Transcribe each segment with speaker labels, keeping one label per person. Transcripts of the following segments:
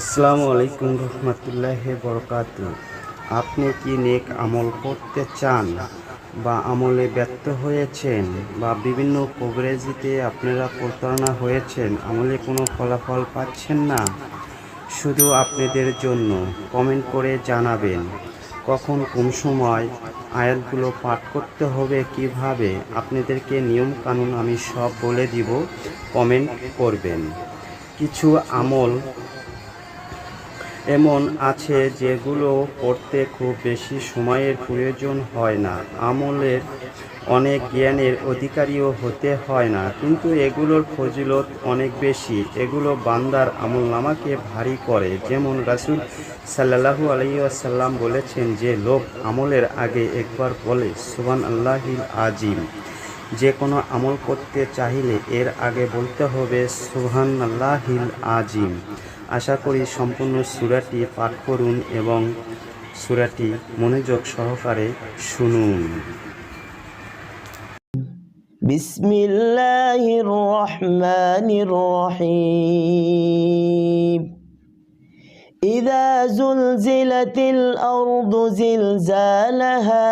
Speaker 1: আসসালামু আলাইকুম রহমতুল্লাহ বরকাত আপনি কি নেক আমল করতে চান বা আমলে ব্যর্থ হয়েছেন বা বিভিন্ন কভারেজিতে আপনারা প্রতারণা হয়েছেন, আমলে কোনো ফলাফল পাচ্ছেন না? শুধু আপনাদের জন্য কমেন্ট করে জানাবেন। কখন কোন সময় আয়াতগুলো পাঠ করতে হবে, কীভাবে আপনাদেরকে নিয়ম কানুন আমি সব বলে দিব, কমেন্ট করবেন। কিছু আমল এমন আছে যেগুলো করতে খুব বেশি সময়ের প্রয়োজন হয় না। আমলের অনেক জ্ঞানের অধিকারীও হতে হয় না, কিন্তু এগুলোর ফজিলত অনেক বেশি। এগুলো বান্দার আমল নামাকে ভারী করে। যেমন রাসুল সাল্লাহু আলাইসাল্লাম বলেছেন যে, লোক আমলের আগে একবার বলে সুবান আল্লাহিল আজিম যে কোনো আমল করতে চাইলে এর আগে বলতে হবে সুহান আল্লাহিল আজিম আশা করি সম্পূর্ণ সুরাটি পাঠ করুন এবং সুরাটি মনোযোগ সহকারে শুনুন
Speaker 2: بسم الله الرحمن الرحيم إذا زلزلت الأرض زلزالها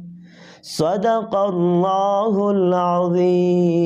Speaker 2: صدق الله العظيم.